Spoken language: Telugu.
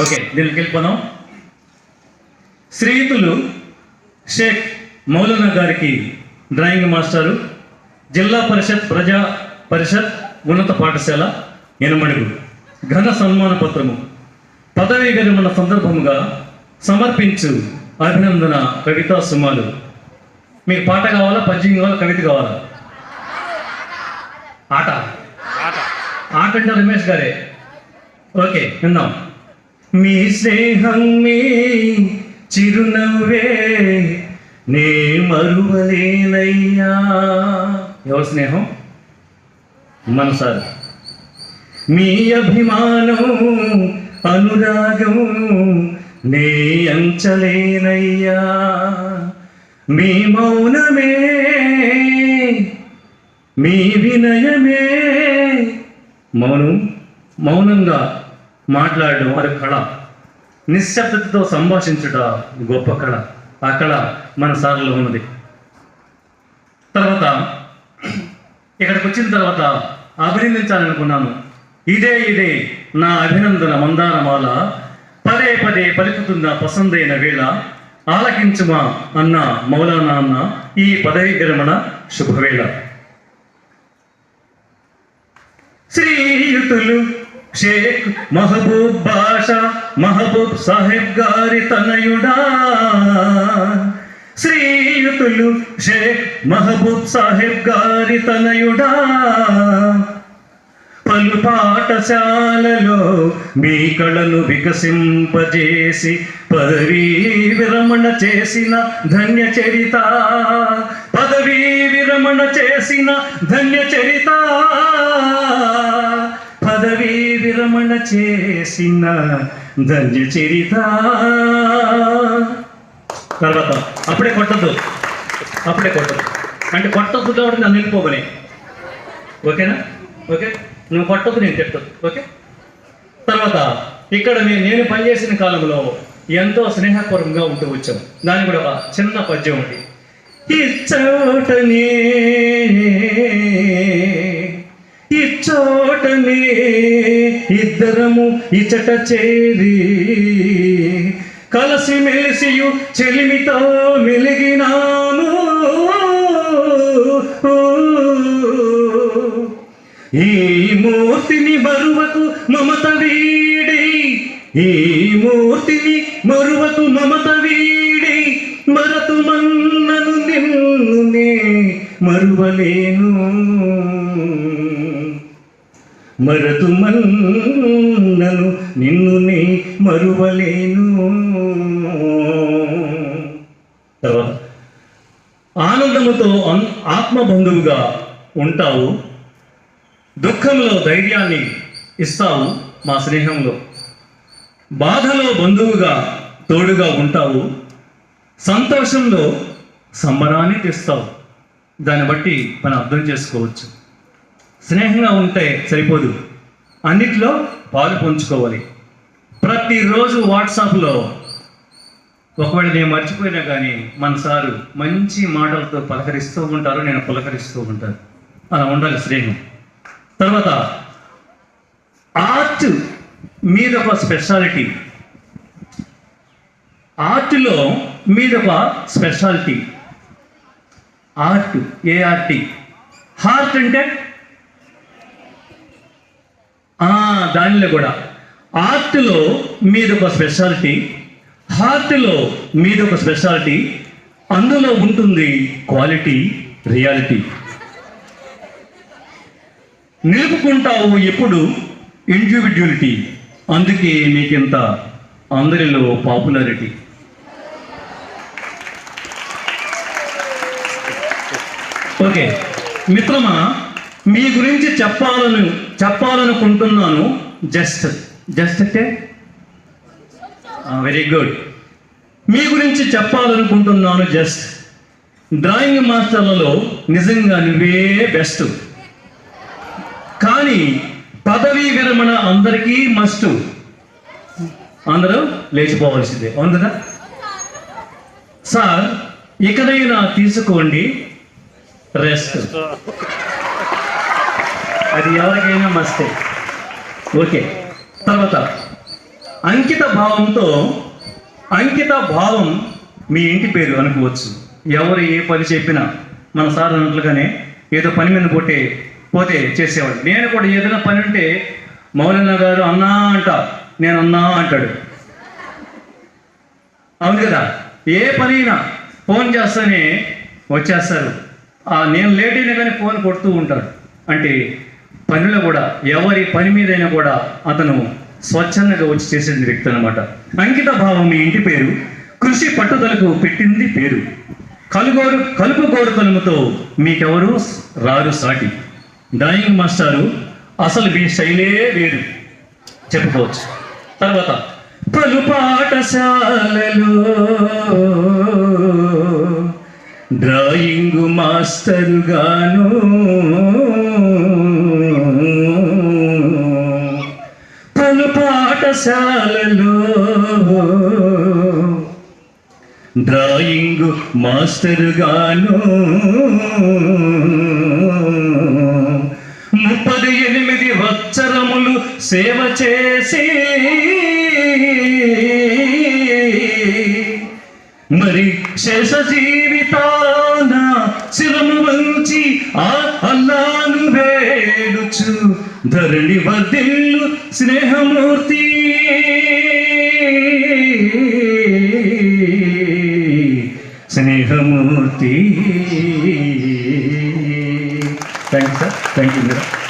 ఓకే దీనికి వెళ్ళిపోదాం. శ్రీయుతులు షేక్ మౌలానా గారికి డ్రాయింగ్ మాస్టారు జిల్లా పరిషత్ ప్రజా పరిషత్ ఉన్నత పాఠశాల ఎనమడుగు ఘన సన్మాన పత్రము. పదవీ విరమణ సందర్భముగా సమర్పించు అభినందన కవితా సుమాలు. మీకు పాట కావాలా? పద్యం కావాలా? కవిత కావాలా? ఆట. ఆట. అంటే రమేష్ గారే. ఓకే విందాం మీ స్నేహం మీ చిరునవ్వే నే మరువలేనయ్యా. ఎవరి స్నేహం? మన సార్ మీ అభిమానం అనురాగం నే అంచలేనయ్యా. మీ మౌనమే మీ వినయమే మౌనం మౌనంగా మాట్లాడడం అది కళ. నిశ్శబ్దతతో సంభాషించుట గొప్ప కళ. ఆ కళ మన సార్లో ఉన్నది. తర్వాత ఇక్కడికి వచ్చిన తర్వాత అభినందించాలనుకున్నాను. ఇదే ఇదే నా అభినందన మందారమాల. పదే పదే పలుకుతున్న పసందైన వేళ ఆలకించుమా అన్న మౌలానా అన్న ఈ పదవి విరమణ శుభవేళ. శ్రీయుతులు షేక్ మహబూబ్ బాషా మహబూబ్ సాహెబ్ గారి తనయుడా. శ్రీయుతులు షేక్ మహబూబ్ సాహెబ్ గారి తనయుడా. పలు పాఠశాలలో మీ కళను వికసింపజేసి పదవీ విరమణ చేసిన ధన్య చరిత. పదవీ విరమణ చేసిన ధన్య చరిత. పదవీ రమణ చేసిన ధన్య చరిత. తర్వాత అప్పుడే కొట్టద్దు. అప్పుడే కొట్టదు అంటే కొట్టద్దు కాబట్టి నన్ను వెళ్ళిపోవని ఓకేనా? ఓకే? నువ్వు కొట్టద్దు నేను తిట్టదు ఓకే? తర్వాత ఇక్కడ నేను నేను పనిచేసిన కాలంలో ఎంతో స్నేహపూర్వకంగా ఉంటూ వచ్చాం. దానికి కూడా ఒక చిన్న పద్యం ఉంది. ఇచ్చోటనే ఇచ్చోటనే ఇద్దరము ఇచట చేరి కలసి మెలిసియు చెలిమితో మెలిగినాము ఈ మూర్తిని బరువకు మమత వీడి. ఈ మూర్తిని మరువకు మమత వీడి. మరతు మన్నను నిన్ను మరువలేను. మరతు మన్నను నిన్నునే మరువలేను. తర్వాత ఆనందముతో ఆత్మబంధువుగా ఉంటావు. దుఃఖంలో ధైర్యాన్ని ఇస్తావు మా స్నేహంలో. బాధలో బంధువుగా తోడుగా ఉంటావు. సంతోషంలో సంబరాన్ని తెస్తావు. దాన్ని బట్టి మనం అర్థం చేసుకోవచ్చు. స్నేహంగా ఉంటే సరిపోదు. అన్నిట్లో పాలు పంచుకోవాలి. ప్రతిరోజు వాట్సాప్లో ఒకవేళ నేను మర్చిపోయినా కానీ మన సారు మంచి మాటలతో పలకరిస్తూ ఉంటారు నేను పలకరిస్తూ ఉంటాను. అలా ఉండాలి స్నేహం. తర్వాత ఆర్ట్ మీద ఒక స్పెషాలిటీ. ఆర్ట్లో మీద ఒక స్పెషాలిటీ. ఆర్ట్ ఏఆర్టీ హార్ట్ అంటే దానిలో కూడా. ఆర్ట్లో మీద ఒక స్పెషాలిటీ హార్ట్లో మీద ఒక స్పెషాలిటీ అందులో ఉంటుంది క్వాలిటీ రియాలిటీ. నిలుపుకుంటావు ఎప్పుడు ఇండివిజువలిటీ అందుకే మీకింత అందరిలో పాపులారిటీ. ఓకే. మిత్రమా మీ గురించి చెప్పాలను చెప్పాలనుకుంటున్నాను జస్ట్. జస్ట్ అంటే? Very good. మీ గురించి చెప్పాలనుకుంటున్నాను జస్ట్. డ్రాయింగ్ మాస్టర్లలో నిజంగా నువ్వే బెస్ట్. కానీ పదవీ విరమణ అందరికీ మస్ట్ అందరూ లేచిపోవాల్సిందే. అవును సార్ ఇకనైనా తీసుకోండి. రెస్ట్ అది ఎవరికైనా మస్తే. ఓకే తర్వాత అంకిత భావంతో అంకిత భావం మీ ఇంటి పేరు అనుకోవచ్చు. ఎవరు ఏ పని చెప్పినా మన సార్ అన్నట్లుగానే ఏదో పని మీద పోతే పోతే చేసేవాడు నేను కూడా ఏదైనా పని ఉంటే మౌలన్న గారు అన్నా అంట నేను అన్నా అంటాడు. అవును కదా? ఏ పని అయినా ఫోన్ చేస్తేనే వచ్చేస్తారు. నేను లేట్ అయినా కానీ ఫోన్ కొడుతూ ఉంటాడు అంటే పనిలో కూడా ఎవరి పని మీదైనా కూడా అతను స్వచ్ఛందంగా వచ్చి చేసే వ్యక్తి అనమాట అంకిత భావం మీ ఇంటి పేరు కృషి పట్టుదలకు పెట్టింది పేరు. కలుగోరు కలుపు గోరుతనముతో మీకెవరు రారు సాటి. డ్రాయింగ్ మాస్టారు అసలు మీ శైలే వేరు. చెప్పుకోవచ్చు. తర్వాత పలు పాఠశాలలో డ్రాయింగ్ మాస్టరుగాను పాఠశాలలో. డ్రాయింగ్ మాస్టర్ గాను ముప్పది ఎనిమిది వచ్చరములు సేవ చేసి. మరి శేష జీవితాన శిరము వంచి ఆ అల్లాను వేడుచు ధరణి వదిల్లు స్నేహమూర్తి. స్నేహమూర్తి. Thank you sir thank you madam